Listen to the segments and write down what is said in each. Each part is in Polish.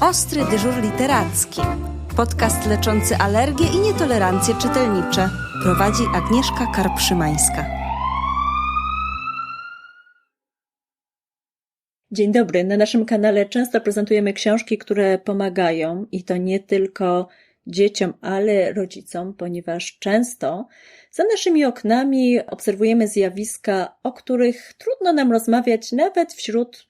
Ostry dyżur literacki. Podcast leczący alergie i nietolerancje czytelnicze. Prowadzi Agnieszka Karpszymańska. Dzień dobry. Na naszym kanale często prezentujemy książki, które pomagają i to nie tylko dzieciom, ale rodzicom, ponieważ często za naszymi oknami obserwujemy zjawiska, o których trudno nam rozmawiać nawet wśród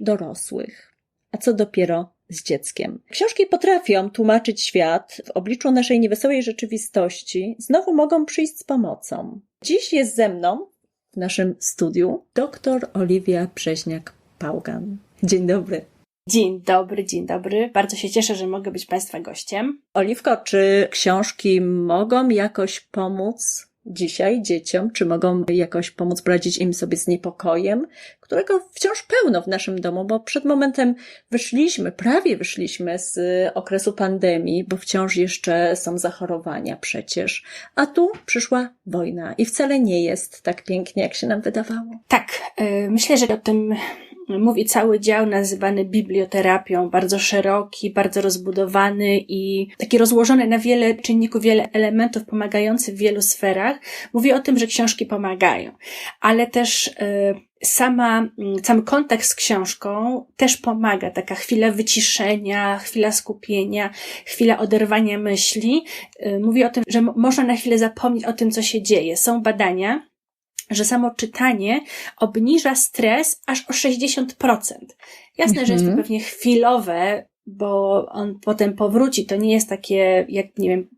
dorosłych. A co dopiero z dzieckiem. Książki potrafią tłumaczyć świat w obliczu naszej niewesołej rzeczywistości, znowu mogą przyjść z pomocą. Dziś jest ze mną w naszym studiu dr Oliwia Przeźniak-Pałgan. Dzień dobry. Dzień dobry, dzień dobry. Bardzo się cieszę, że mogę być Państwa gościem. Oliwko, czy książki mogą jakoś pomóc dzisiaj dzieciom? Czy mogą jakoś pomóc poradzić im sobie z niepokojem, którego wciąż pełno w naszym domu, bo przed momentem wyszliśmy, prawie wyszliśmy z okresu pandemii, bo wciąż jeszcze są zachorowania przecież. A tu przyszła wojna i wcale nie jest tak pięknie, jak się nam wydawało. Tak, yy, myślę, że o tym mówi cały dział nazywany biblioterapią, bardzo szeroki, bardzo rozbudowany i taki rozłożony na wiele czynników, wiele elementów pomagający w wielu sferach. Mówi o tym, że książki pomagają, ale też y, sama, sam kontekst z książką też pomaga. Taka chwila wyciszenia, chwila skupienia, chwila oderwania myśli. Y, mówi o tym, że można na chwilę zapomnieć o tym, co się dzieje. Są badania, że samo czytanie obniża stres aż o 60%. Jasne, że jest to mhm. pewnie chwilowe, bo on potem powróci. To nie jest takie, jak nie wiem,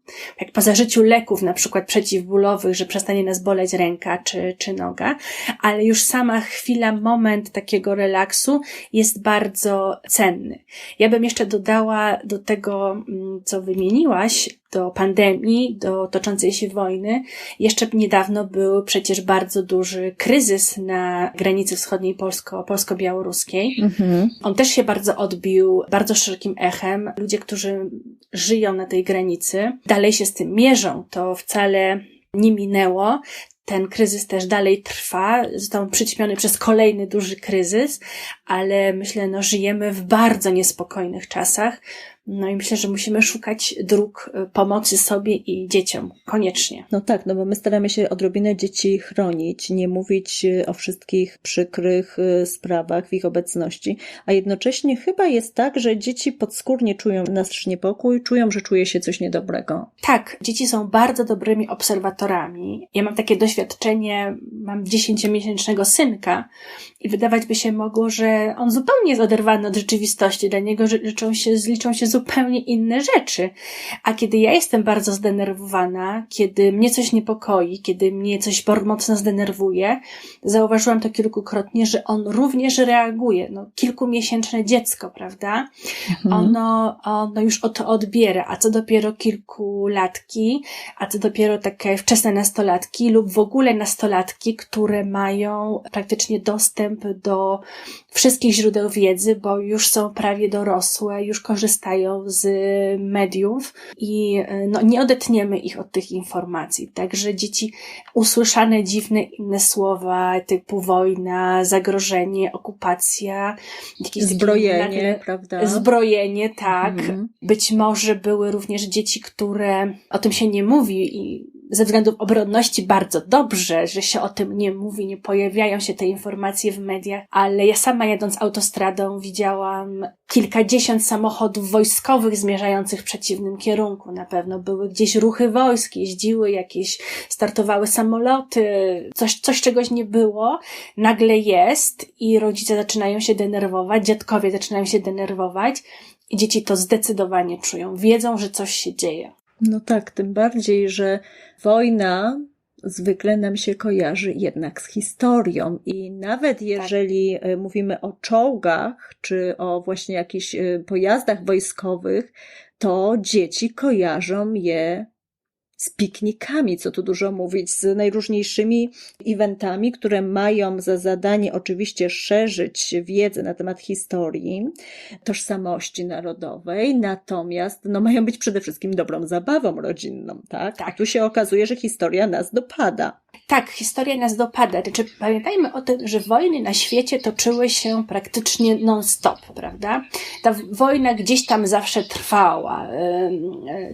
jak po zażyciu leków, na przykład przeciwbólowych, że przestanie nas boleć ręka czy, czy noga, ale już sama chwila, moment takiego relaksu jest bardzo cenny. Ja bym jeszcze dodała do tego, mm, co wymieniłaś, do pandemii, do toczącej się wojny. Jeszcze niedawno był przecież bardzo duży kryzys na granicy wschodniej polsko, polsko-białoruskiej. Mhm. On też się bardzo odbił bardzo szerokim echem. Ludzie, którzy żyją na tej granicy, dalej się z tym mierzą. To wcale nie minęło. Ten kryzys też dalej trwa, został przyćmiony przez kolejny duży kryzys, ale myślę, no, żyjemy w bardzo niespokojnych czasach. No i myślę, że musimy szukać dróg y, pomocy sobie i dzieciom. Koniecznie. No tak, no bo my staramy się odrobinę dzieci chronić, nie mówić y, o wszystkich przykrych y, sprawach w ich obecności, a jednocześnie chyba jest tak, że dzieci podskórnie czują nasz niepokój, czują, że czuje się coś niedobrego. Tak, dzieci są bardzo dobrymi obserwatorami. Ja mam takie doświadczenie, mam dziesięciomiesięcznego synka i wydawać by się mogło, że on zupełnie jest oderwany od rzeczywistości. Dla niego liczą się, zliczą się zupełnie inne rzeczy. A kiedy ja jestem bardzo zdenerwowana, kiedy mnie coś niepokoi, kiedy mnie coś mocno zdenerwuje, zauważyłam to kilkukrotnie, że on również reaguje. No, kilkumiesięczne dziecko, prawda? Mhm. Ono, ono już o to odbiera, a co dopiero kilkulatki, a co dopiero takie wczesne nastolatki lub w ogóle nastolatki, które mają praktycznie dostęp do wszystkich źródeł wiedzy, bo już są prawie dorosłe, już korzystają z mediów i no, nie odetniemy ich od tych informacji. Także dzieci usłyszane dziwne inne słowa typu wojna, zagrożenie, okupacja, jakieś zbrojenie, prawda? Zbrojenie, tak. Mhm. Być może były również dzieci, które o tym się nie mówi i ze względów obronności bardzo dobrze, że się o tym nie mówi, nie pojawiają się te informacje w mediach, ale ja sama jadąc autostradą widziałam kilkadziesiąt samochodów wojskowych zmierzających w przeciwnym kierunku. Na pewno były gdzieś ruchy wojsk, jeździły jakieś, startowały samoloty, coś, coś czegoś nie było. Nagle jest i rodzice zaczynają się denerwować, dziadkowie zaczynają się denerwować i dzieci to zdecydowanie czują. Wiedzą, że coś się dzieje. No tak, tym bardziej, że wojna zwykle nam się kojarzy jednak z historią i nawet tak. jeżeli tak. mówimy o czołgach czy o właśnie jakichś e, pojazdach wojskowych, to dzieci kojarzą je z piknikami, co tu dużo mówić, z najróżniejszymi eventami, które mają za zadanie oczywiście szerzyć wiedzę na temat historii, tożsamości narodowej, natomiast no, mają być przede wszystkim dobrą zabawą rodzinną, tak? Tak. Tu się okazuje, że historia nas dopada. Tak, historia nas dopada. Znaczy, pamiętajmy o tym, że wojny na świecie toczyły się praktycznie non-stop, prawda? Ta wojna gdzieś tam zawsze trwała.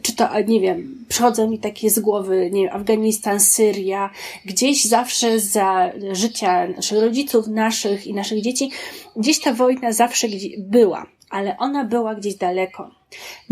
Czy to, nie wiem, przychodzą mi takie z głowy, nie wiem, Afganistan, Syria, gdzieś zawsze za życia naszych rodziców, naszych i naszych dzieci, gdzieś ta wojna zawsze była, ale ona była gdzieś daleko.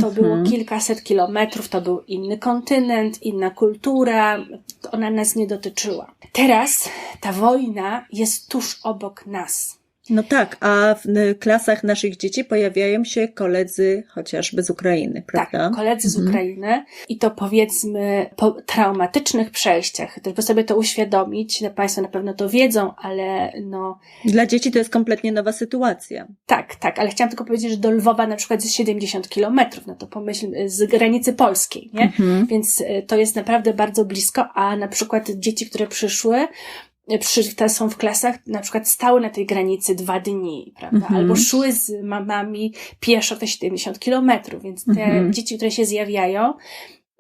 To mhm. było kilkaset kilometrów, to był inny kontynent, inna kultura, ona nas nie dotyczyła. Teraz ta wojna jest tuż obok nas. No tak, a w klasach naszych dzieci pojawiają się koledzy chociażby z Ukrainy, tak, prawda? Tak, koledzy z mhm. Ukrainy i to powiedzmy po traumatycznych przejściach, żeby sobie to uświadomić, no Państwo na pewno to wiedzą, ale no... Dla dzieci to jest kompletnie nowa sytuacja. Tak, tak, ale chciałam tylko powiedzieć, że do Lwowa na przykład jest 70 kilometrów, no to pomyśl, z granicy polskiej, nie? Mhm. Więc y, to jest naprawdę bardzo blisko, a na przykład dzieci, które przyszły, przy, te są w klasach, na przykład stały na tej granicy dwa dni, prawda? Mm -hmm. Albo szły z mamami pieszo te 70 kilometrów, więc te mm -hmm. dzieci, które się zjawiają,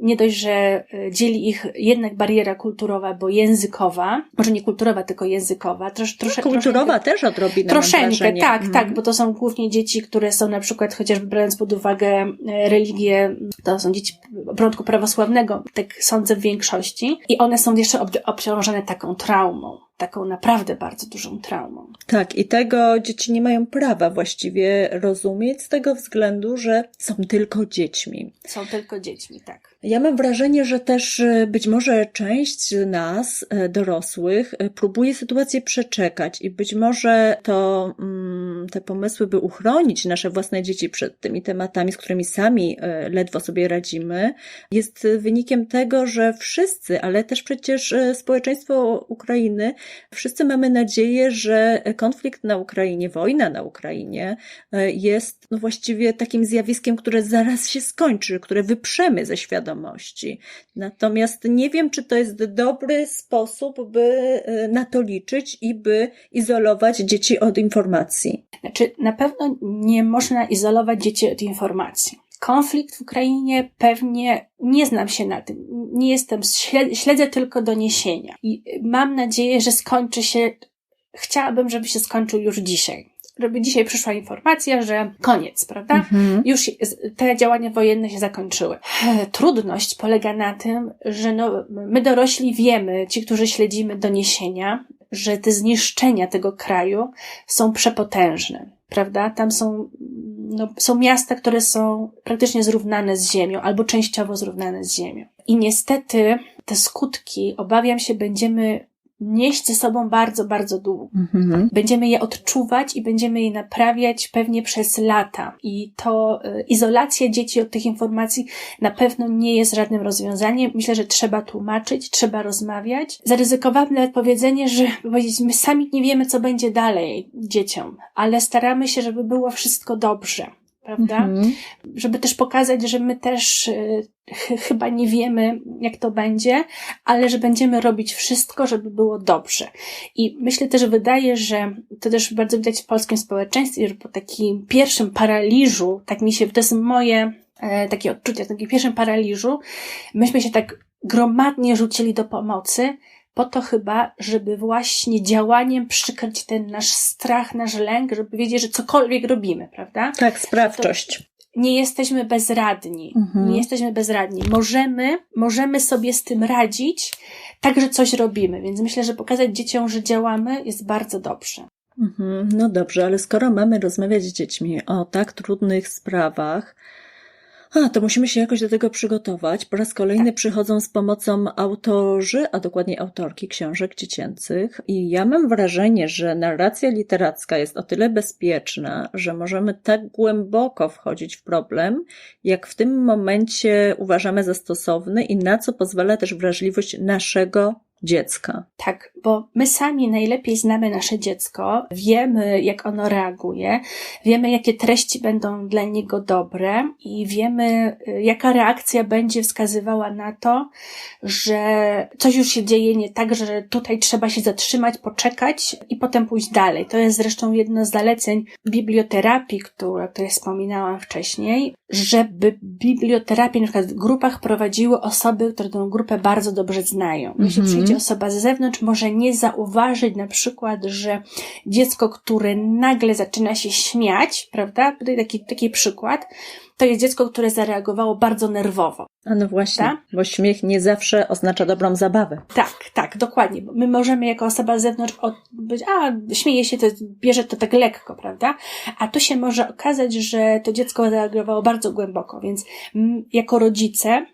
nie dość, że e, dzieli ich jednak bariera kulturowa, bo językowa, może nie kulturowa, tylko językowa. Trosz, trosze, kulturowa też odrobinę. Troszeczkę, tak, mm. tak, bo to są głównie dzieci, które są na przykład, chociażby brając pod uwagę e, religię, to są dzieci początku prawosławnego, tak sądzę w większości, i one są jeszcze obciążone taką traumą taką naprawdę bardzo dużą traumą. Tak, i tego dzieci nie mają prawa właściwie rozumieć z tego względu, że są tylko dziećmi. Są tylko dziećmi, tak. Ja mam wrażenie, że też e, być może część z nas, e, dorosłych, e, próbuje sytuację przeczekać i być może to mm, te pomysły, by uchronić nasze własne dzieci przed tymi tematami, z którymi sami ledwo sobie radzimy, jest wynikiem tego, że wszyscy, ale też przecież społeczeństwo Ukrainy, wszyscy mamy nadzieję, że konflikt na Ukrainie, wojna na Ukrainie jest no właściwie takim zjawiskiem, które zaraz się skończy, które wyprzemy ze świadomości świadomości. Natomiast nie wiem, czy to jest dobry sposób, by e, na to liczyć i by izolować dzieci od informacji. Znaczy, na pewno nie można izolować dzieci od informacji. Konflikt w Ukrainie pewnie nie znam się na tym. Nie jestem, śledzę tylko doniesienia. I mam nadzieję, że skończy się, chciałabym, żeby się skończył już dzisiaj żeby dzisiaj przyszła informacja, że koniec, prawda? Mhm. Już te działania wojenne się zakończyły. Trudność polega na tym, że no, my dorośli wiemy, ci, którzy śledzimy doniesienia, że te zniszczenia tego kraju są przepotężne, prawda? Tam są, no, są miasta, które są praktycznie zrównane z ziemią albo częściowo zrównane z ziemią. I niestety te skutki, obawiam się, będziemy nieść ze sobą bardzo, bardzo długo. Mhm. Będziemy je odczuwać i będziemy je naprawiać pewnie przez lata. I to y, izolacja dzieci od tych informacji na pewno nie jest żadnym rozwiązaniem. Myślę, że trzeba tłumaczyć, trzeba rozmawiać. Zaryzykowałam nawet powiedzenie, że powiedzieć, my sami nie wiemy, co będzie dalej dzieciom, ale staramy się, żeby było wszystko dobrze prawda? Mhm. Żeby też pokazać, że my też y, ch chyba nie wiemy, jak to będzie, ale że będziemy robić wszystko, żeby było dobrze. I myślę też, wydaje, że to też bardzo widać w polskim społeczeństwie, że po takim pierwszym paraliżu, tak mi się, to jest moje e, takie odczucie, takim pierwszym paraliżu, myśmy się tak gromadnie rzucili do pomocy, po to chyba, żeby właśnie działaniem przykryć ten nasz strach, nasz lęk, żeby wiedzieć, że cokolwiek robimy, prawda? Tak, sprawczość. nie jesteśmy bezradni. Mhm. Nie jesteśmy bezradni. Możemy, możemy sobie z tym radzić, tak, że coś robimy. Więc myślę, że pokazać dzieciom, że działamy, jest bardzo dobrze. Mhm. No dobrze, ale skoro mamy rozmawiać z dziećmi o tak trudnych sprawach, a, to musimy się jakoś do tego przygotować. Po raz kolejny tak. przychodzą z pomocą autorzy, a dokładnie autorki książek dziecięcych. I ja mam wrażenie, że narracja literacka jest o tyle bezpieczna, że możemy tak głęboko wchodzić w problem, jak w tym momencie uważamy za stosowny i na co pozwala też wrażliwość naszego dziecka. Tak, bo my sami najlepiej znamy nasze dziecko, wiemy, jak ono reaguje, wiemy, jakie treści będą dla niego dobre i wiemy, y, jaka reakcja będzie wskazywała na to, że coś już się dzieje nie tak, że tutaj trzeba się zatrzymać, poczekać i potem pójść dalej. To jest zresztą jedno z zaleceń biblioterapii, które, o której wspominałam wcześniej, żeby biblioterapię na przykład w grupach prowadziły osoby, które tę grupę bardzo dobrze znają. Jeśli Mhm. przyjdzie osoba z zewnątrz, może nie zauważyć na przykład, że dziecko, które nagle zaczyna się śmiać, prawda? Tutaj taki, taki przykład, to jest dziecko, które zareagowało bardzo nerwowo. A no właśnie, Tak? bo śmiech nie zawsze oznacza dobrą zabawę. Tak, tak, dokładnie. My możemy jako osoba z zewnątrz być, a śmieje się, to bierze to tak lekko, prawda? A tu się może okazać, że to dziecko zareagowało bardzo głęboko, więc jako rodzice,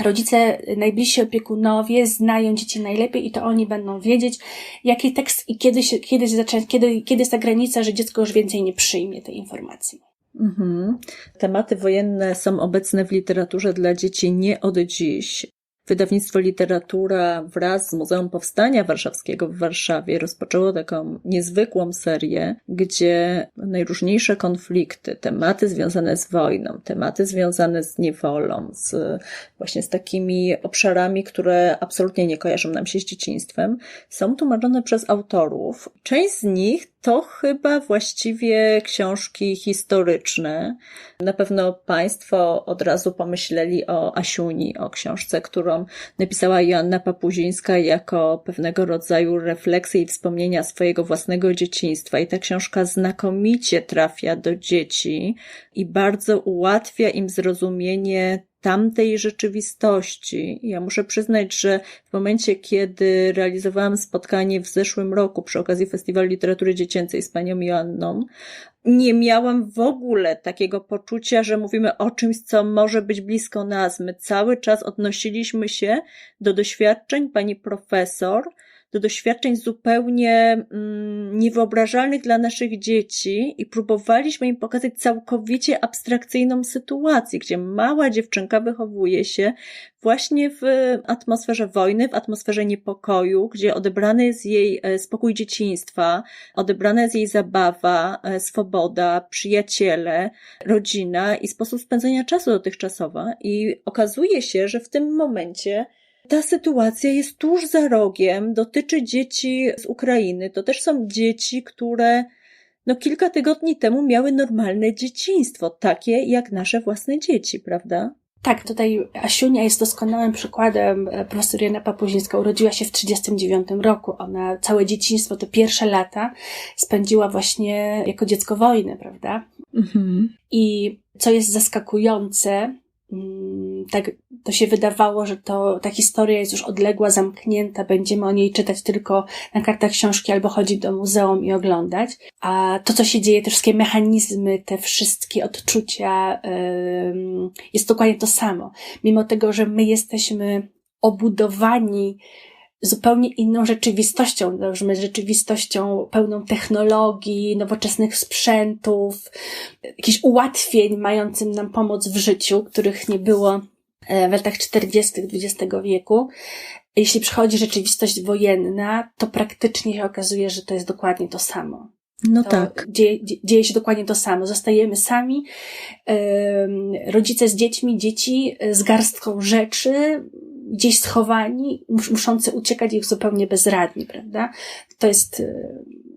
rodzice, najbliżsi opiekunowie znają dzieci najlepiej i to oni będą wiedzieć, jaki tekst i kiedy się, kiedy kiedy, kiedy jest ta granica, że dziecko już więcej nie przyjmie tej informacji. Mhm. Tematy wojenne są obecne w literaturze dla dzieci nie od dziś. Wydawnictwo Literatura wraz z Muzeum Powstania Warszawskiego w Warszawie rozpoczęło taką niezwykłą serię, gdzie najróżniejsze konflikty, tematy związane z wojną, tematy związane z niewolą, z właśnie z takimi obszarami, które absolutnie nie kojarzą nam się z dzieciństwem, są tłumaczone przez autorów. Część z nich to chyba właściwie książki historyczne. Na pewno Państwo od razu pomyśleli o Asiuni, o książce, którą napisała Joanna Papuzińska jako pewnego rodzaju refleksję i wspomnienia swojego własnego dzieciństwa. I ta książka znakomicie trafia do dzieci i bardzo ułatwia im zrozumienie tamtej rzeczywistości. Ja muszę przyznać, że w momencie, kiedy realizowałam spotkanie w zeszłym roku przy okazji Festiwalu Literatury Dziecięcej z panią Joanną, nie miałam w ogóle takiego poczucia, że mówimy o czymś, co może być blisko nas. My cały czas odnosiliśmy się do doświadczeń pani profesor, do doświadczeń zupełnie mm, niewyobrażalnych dla naszych dzieci i próbowaliśmy im pokazać całkowicie abstrakcyjną sytuację, gdzie mała dziewczynka wychowuje się właśnie w atmosferze wojny, w atmosferze niepokoju, gdzie odebrany jest jej e, spokój dzieciństwa, odebrana jest jej zabawa, e, swoboda, przyjaciele, rodzina i sposób spędzania czasu dotychczasowa. I okazuje się, że w tym momencie ta sytuacja jest tuż za rogiem, dotyczy dzieci z Ukrainy. To też są dzieci, które no kilka tygodni temu miały normalne dzieciństwo, takie jak nasze własne dzieci, prawda? Tak, tutaj Asiunia jest doskonałym przykładem. Profesor Jana Papuzińska urodziła się w 1939 roku. Ona całe dzieciństwo, te pierwsze lata spędziła właśnie jako dziecko wojny, prawda? Mhm. I co jest zaskakujące, mm, tak to się wydawało, że to ta historia jest już odległa, zamknięta, będziemy o niej czytać tylko na kartach książki albo chodzić do muzeum i oglądać. A to, co się dzieje, te wszystkie mechanizmy, te wszystkie odczucia, jest dokładnie to samo. Mimo tego, że my jesteśmy obudowani zupełnie inną rzeczywistością, my rzeczywistością pełną technologii, nowoczesnych sprzętów, jakichś ułatwień mającym nam pomoc w życiu, których nie było w latach 40. XX wieku. Jeśli przychodzi rzeczywistość wojenna, to praktycznie się okazuje, że to jest dokładnie to samo. No To tak. Dzieje, dzieje się dokładnie to samo. Zostajemy sami, rodzice z dziećmi, dzieci z garstką rzeczy, gdzieś schowani, mus, muszący uciekać ich zupełnie bezradni, prawda? To jest, e,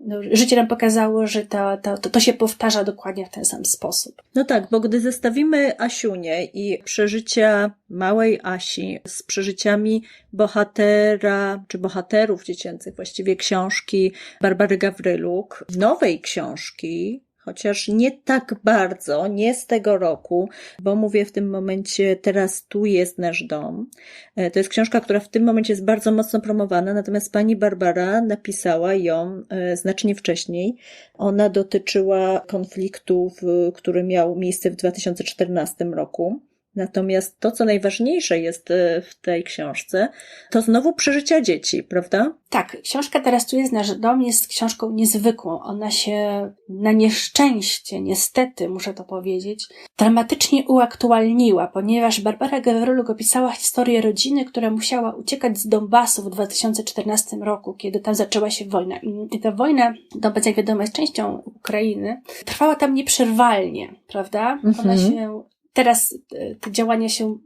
no, życie nam pokazało, że to, to, się powtarza dokładnie w ten sam sposób. No tak, bo gdy zestawimy Asiunię i przeżycia małej Asi z przeżyciami bohatera, czy bohaterów dziecięcych, właściwie książki Barbary Gawryluk, nowej książki, chociaż nie tak bardzo, nie z tego roku, bo mówię w tym momencie Teraz tu jest nasz dom. E, To jest książka, która w tym momencie jest bardzo mocno promowana, natomiast pani Barbara napisała ją e, znacznie wcześniej. Ona dotyczyła konfliktu, który miał miejsce w 2014 roku Natomiast to, co najważniejsze jest e, w tej książce, to znowu przeżycia dzieci, prawda? Tak, książka Teraz tu jest nasz dom jest książką niezwykłą. Ona się na nieszczęście, niestety muszę to powiedzieć, dramatycznie uaktualniła, ponieważ Barbara Gewroluk opisała historię rodziny, która musiała uciekać z Donbasu w 2014 roku, kiedy tam zaczęła się wojna. I ta wojna, Donbas jak wiadomo jest częścią Ukrainy, trwała tam nieprzerwalnie, prawda? Ona Mhm. się, teraz e, te działania się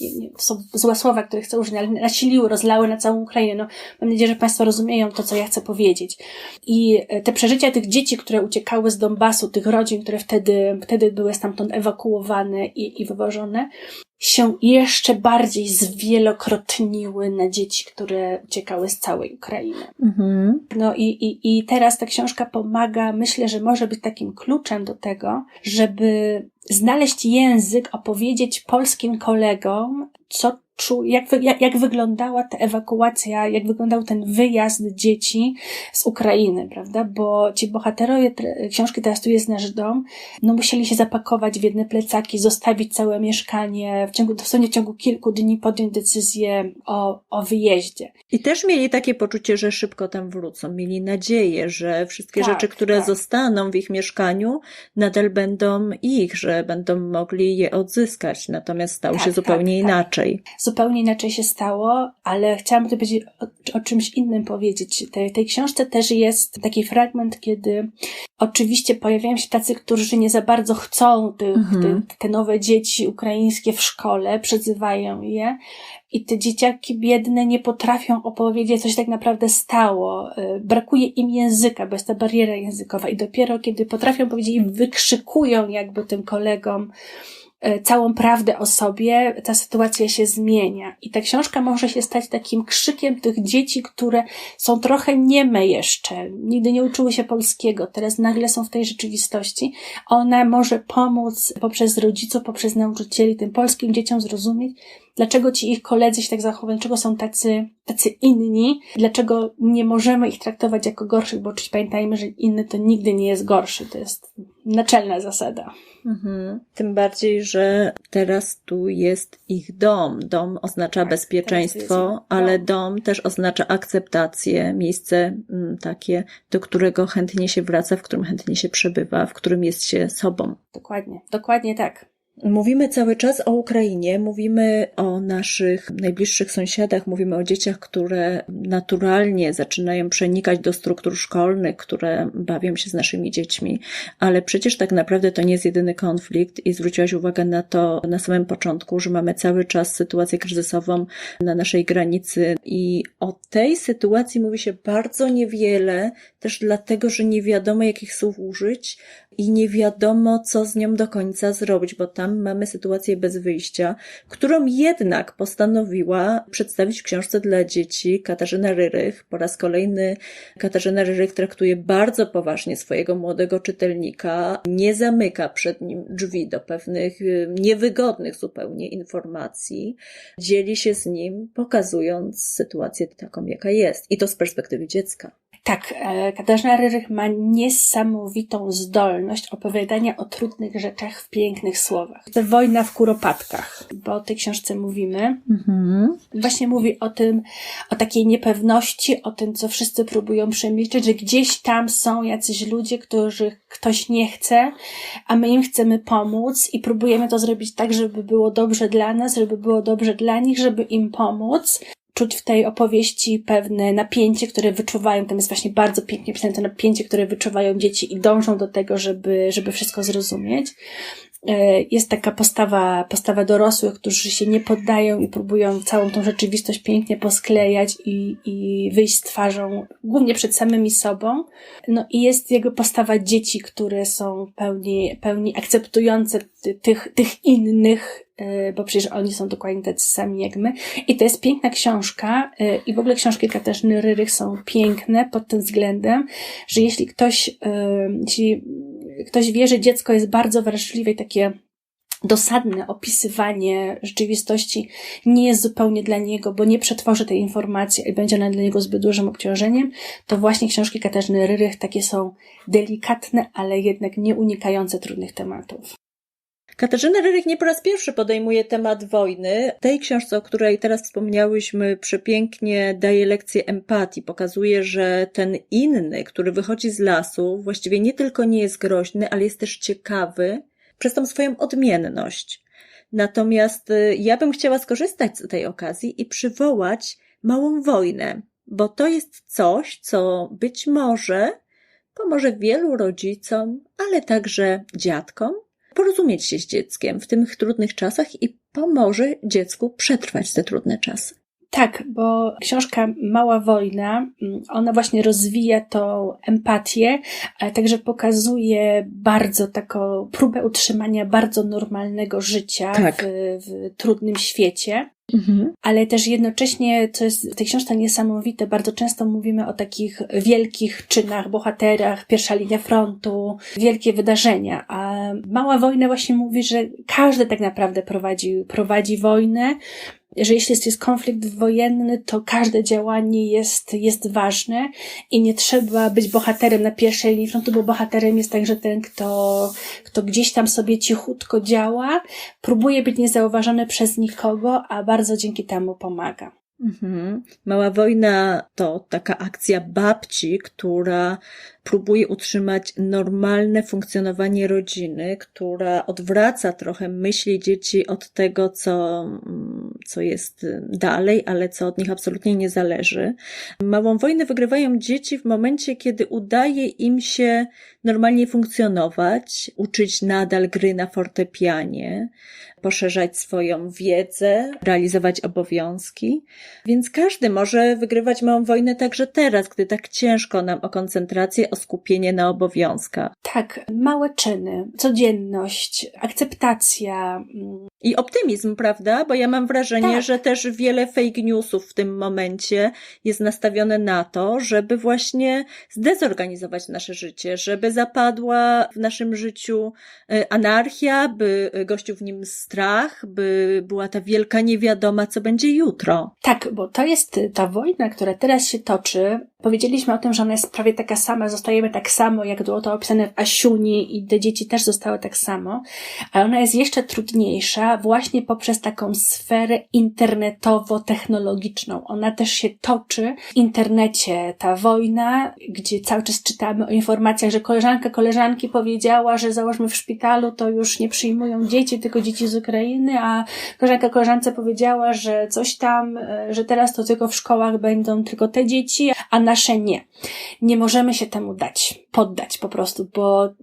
nie, są złe słowa, które chcę użyć, ale nasiliły, rozlały na całą Ukrainę. No, mam nadzieję, że Państwo rozumieją to, co ja chcę powiedzieć. I e, te przeżycia tych dzieci, które uciekały z Donbasu, tych rodzin, które wtedy, wtedy były stamtąd ewakuowane i, i wywożone, się jeszcze bardziej zwielokrotniły na dzieci, które uciekały z całej Ukrainy. Mhm. No i, i, i teraz ta książka pomaga, myślę, że może być takim kluczem do tego, żeby znaleźć język, opowiedzieć polskim kolegom, co czu, jak, jak, jak wyglądała ta ewakuacja, jak wyglądał ten wyjazd dzieci z Ukrainy, prawda? Bo ci bohaterowie książki Teraz tu jest nasz dom, no musieli się zapakować w jedne plecaki, zostawić całe mieszkanie, w ciągu, dosłownie w ciągu kilku dni podjąć decyzję o, o wyjeździe. I też mieli takie poczucie, że szybko tam wrócą. Mieli nadzieję, że wszystkie Tak, rzeczy, które tak. zostaną w ich mieszkaniu, nadal będą ich, że będą mogli je odzyskać. Natomiast stało Tak, się tak, zupełnie tak. inaczej. Zupełnie inaczej się stało, ale chciałam tutaj powiedzieć o, o czymś innym powiedzieć. W tej, tej książce też jest taki fragment, kiedy oczywiście pojawiają się tacy, którzy nie za bardzo chcą tych, Mhm. te, te nowe dzieci ukraińskie w szkole, przezywają je i te dzieciaki biedne nie potrafią opowiedzieć, co się tak naprawdę stało. Y, Brakuje im języka, bo jest ta bariera językowa i dopiero kiedy potrafią powiedzieć wykrzykują jakby tym kolegom, e, całą prawdę o sobie, ta sytuacja się zmienia. I ta książka może się stać takim krzykiem tych dzieci, które są trochę nieme jeszcze, nigdy nie uczyły się polskiego, teraz nagle są w tej rzeczywistości. Ona może pomóc poprzez rodziców, poprzez nauczycieli tym polskim dzieciom zrozumieć, dlaczego ci ich koledzy się tak zachowują, dlaczego są tacy, tacy inni, dlaczego nie możemy ich traktować jako gorszych, bo oczywiście pamiętajmy, że inny to nigdy nie jest gorszy. To jest naczelna zasada. Mhm. Tym bardziej, że teraz tu jest ich dom. Dom oznacza Tak, bezpieczeństwo, ale dom. dom też oznacza akceptację, miejsce mm, takie, do którego chętnie się wraca, w którym chętnie się przebywa, w którym jest się sobą. Dokładnie, dokładnie tak. Mówimy cały czas o Ukrainie, mówimy o naszych najbliższych sąsiadach, mówimy o dzieciach, które naturalnie zaczynają przenikać do struktur szkolnych, które bawią się z naszymi dziećmi, ale przecież tak naprawdę to nie jest jedyny konflikt i zwróciłaś uwagę na to na samym początku, że mamy cały czas sytuację kryzysową na naszej granicy. I o tej sytuacji mówi się bardzo niewiele, też dlatego, że nie wiadomo jakich słów użyć i nie wiadomo, co z nią do końca zrobić, bo tam mamy sytuację bez wyjścia, którą jednak postanowiła przedstawić w książce dla dzieci Katarzyna Ryrych. Po raz kolejny Katarzyna Ryrych traktuje bardzo poważnie swojego młodego czytelnika, nie zamyka przed nim drzwi do pewnych y, niewygodnych zupełnie informacji, dzieli się z nim, pokazując sytuację taką, jaka jest. I to z perspektywy dziecka. Tak, e, Katarzyna Ryrych ma niesamowitą zdolność opowiadania o trudnych rzeczach w pięknych słowach. To wojna w kuropatkach, bo o tej książce mówimy. Mhm. Właśnie mówi o tym, o takiej niepewności, o tym, co wszyscy próbują przemilczeć, że gdzieś tam są jacyś ludzie, których ktoś nie chce, a my im chcemy pomóc i próbujemy to zrobić tak, żeby było dobrze dla nas, żeby było dobrze dla nich, żeby im pomóc czuć w tej opowieści pewne napięcie, które wyczuwają, tam jest właśnie bardzo pięknie pisane to napięcie, które wyczuwają dzieci i dążą do tego, żeby, żeby wszystko zrozumieć. E, Jest taka postawa, postawa dorosłych, którzy się nie poddają i próbują całą tą rzeczywistość pięknie posklejać i, i wyjść z twarzą, głównie przed samymi sobą. No i jest jego postawa dzieci, które są pełni, pełni akceptujące ty- tych, tych innych, bo przecież oni są dokładnie tacy sami jak my. I to jest piękna książka e, i w ogóle książki Katarzyny Ryrych są piękne pod tym względem, że jeśli ktoś, e, jeśli ktoś wie, że dziecko jest bardzo wrażliwe i takie dosadne opisywanie rzeczywistości nie jest zupełnie dla niego, bo nie przetworzy tej informacji i będzie ona dla niego zbyt dużym obciążeniem, to właśnie książki Katarzyny Ryrych takie są delikatne, ale jednak nie unikające trudnych tematów. Katarzyna Ryrych nie po raz pierwszy podejmuje temat wojny. Tej książce, o której teraz wspomniałyśmy, przepięknie daje lekcję empatii. Pokazuje, że ten inny, który wychodzi z lasu, właściwie nie tylko nie jest groźny, ale jest też ciekawy przez tą swoją odmienność. Natomiast y, ja bym chciała skorzystać z tej okazji i przywołać małą wojnę, bo to jest coś, co być może pomoże wielu rodzicom, ale także dziadkom porozumieć się z dzieckiem w tych trudnych czasach i pomoże dziecku przetrwać te trudne czasy. Tak, bo książka Mała Wojna, mm, ona właśnie rozwija tą empatię, ale także pokazuje bardzo taką próbę utrzymania bardzo normalnego życia tak. w, w trudnym świecie. Mhm. Ale też jednocześnie, co jest w tej książce niesamowite, bardzo często mówimy o takich wielkich czynach, bohaterach, pierwsza linia frontu, wielkie wydarzenia, a Mała Wojna właśnie mówi, że każdy tak naprawdę prowadzi, prowadzi wojnę, że jeśli jest konflikt wojenny, to każde działanie jest, jest ważne i nie trzeba być bohaterem na pierwszej linii frontu, bo bohaterem jest także ten, kto, kto gdzieś tam sobie cichutko działa, próbuje być niezauważony przez nikogo, a bardzo dzięki temu pomaga. Mhm. Mała wojna to taka akcja babci, która próbuje utrzymać normalne funkcjonowanie rodziny, która odwraca trochę myśli dzieci od tego, co, co jest dalej, ale co od nich absolutnie nie zależy. Małą wojnę wygrywają dzieci w momencie, kiedy udaje im się normalnie funkcjonować, uczyć nadal gry na fortepianie, poszerzać swoją wiedzę, realizować obowiązki. Więc każdy może wygrywać małą wojnę także teraz, gdy tak ciężko nam o koncentrację, o skupienie na obowiązkach. Tak, małe czyny, codzienność, akceptacja. Mm. I optymizm, prawda? Bo ja mam wrażenie, tak. że też wiele fake newsów w tym momencie jest nastawione na to, żeby właśnie zdezorganizować nasze życie, żeby zapadła w naszym życiu e, anarchia, by gościł w nim strach, by była ta wielka niewiadoma, co będzie jutro. Tak, bo to jest ta wojna, która teraz się toczy. Powiedzieliśmy o tym, że ona jest prawie taka sama, zostajemy tak samo, jak było to opisane w Asiuni i te dzieci też zostały tak samo, ale ona jest jeszcze trudniejsza właśnie poprzez taką sferę internetowo-technologiczną. Ona też się toczy w internecie, ta wojna, gdzie cały czas czytamy o informacjach, że koleżanka koleżanki powiedziała, że załóżmy w szpitalu to już nie przyjmują dzieci, tylko dzieci z Ukrainy, a koleżanka koleżance powiedziała, że coś tam, e, że teraz to tylko w szkołach będą tylko te dzieci, a nasze nie. Nie możemy się temu dać, poddać po prostu, bo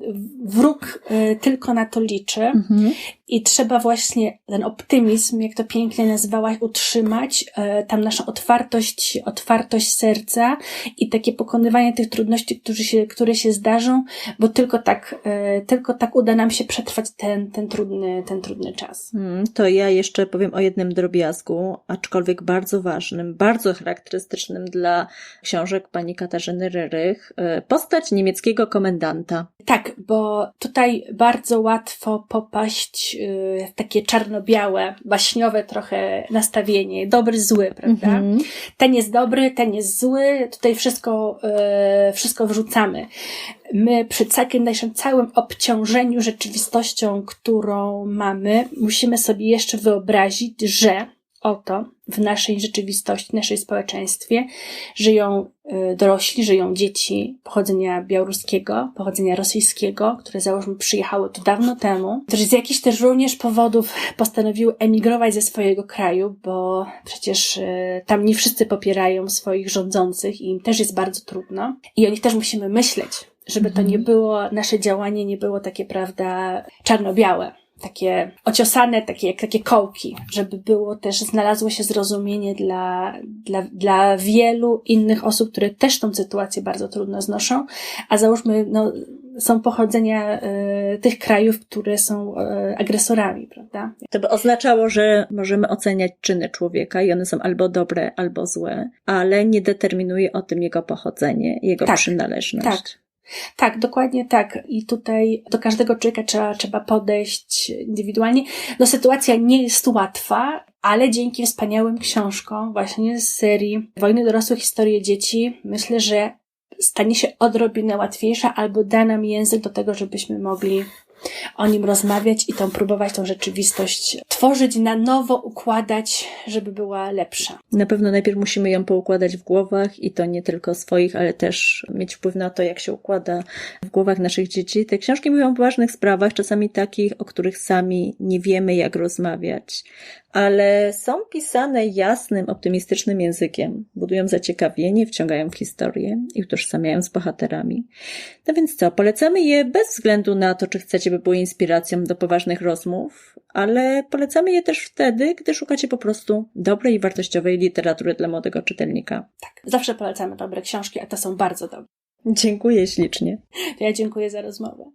wróg y, tylko na to liczy mhm. I trzeba właśnie ten optymizm, jak to pięknie nazwałaś, utrzymać, y, tam naszą otwartość, otwartość serca i takie pokonywanie tych trudności, które się, które się zdarzą, bo tylko tak, y, tylko tak uda nam się przetrwać ten, ten trudny, ten trudny czas. Hmm, to ja jeszcze powiem o jednym drobiazgu, aczkolwiek bardzo ważnym, bardzo charakterystycznym dla książek pani Katarzyny Ryrych. Postać niemiecka niemieckiego komendanta. Tak, bo tutaj bardzo łatwo popaść y, w takie czarno-białe, baśniowe trochę nastawienie, dobry, zły, prawda? -hmm. Ten jest dobry, ten jest zły, tutaj wszystko, y, wszystko wrzucamy. My przy takim naszym całym obciążeniu rzeczywistością, którą mamy, musimy sobie jeszcze wyobrazić, że oto w naszej rzeczywistości, w naszej społeczeństwie żyją y, dorośli, żyją dzieci pochodzenia białoruskiego, pochodzenia rosyjskiego, które załóżmy przyjechały tu dawno temu, które z jakichś też również powodów postanowiły emigrować ze swojego kraju, bo przecież y, tam nie wszyscy popierają swoich rządzących i im też jest bardzo trudno. I o nich też musimy myśleć, żeby to nie mhm. było, nasze działanie nie było takie, prawda, czarno-białe takie ociosane, takie jak takie kołki, żeby było też, znalazło się zrozumienie dla, dla, dla wielu innych osób, które też tą sytuację bardzo trudno znoszą, a załóżmy, no, są pochodzenia y, tych krajów, które są y, agresorami, prawda? To by oznaczało, że możemy oceniać czyny człowieka i one są albo dobre, albo złe, ale nie determinuje o tym jego pochodzenie, jego tak, przynależność. Tak. Tak, dokładnie tak. I tutaj do każdego człowieka trzeba, trzeba podejść indywidualnie. No sytuacja nie jest łatwa, ale dzięki wspaniałym książkom właśnie z serii Wojny dorosłych, historie dzieci, myślę, że stanie się odrobinę łatwiejsza albo da nam język do tego, żebyśmy mogli o nim rozmawiać i tą próbować tą rzeczywistość tworzyć na nowo, układać, żeby była lepsza. Na pewno najpierw musimy ją poukładać w głowach i to nie tylko swoich, ale też mieć wpływ na to, jak się układa w głowach naszych dzieci. Te książki mówią o ważnych sprawach, czasami takich, o których sami nie wiemy, jak rozmawiać, ale są pisane jasnym, optymistycznym językiem, budują zaciekawienie, wciągają w historię i utożsamiają z bohaterami. No więc co, polecamy je bez względu na to, czy chcecie, by były inspiracją do poważnych rozmów, ale polecamy je też wtedy, gdy szukacie po prostu dobrej i wartościowej literatury dla młodego czytelnika. Tak, zawsze polecamy dobre książki, a te są bardzo dobre. Dziękuję ślicznie. Ja dziękuję za rozmowę.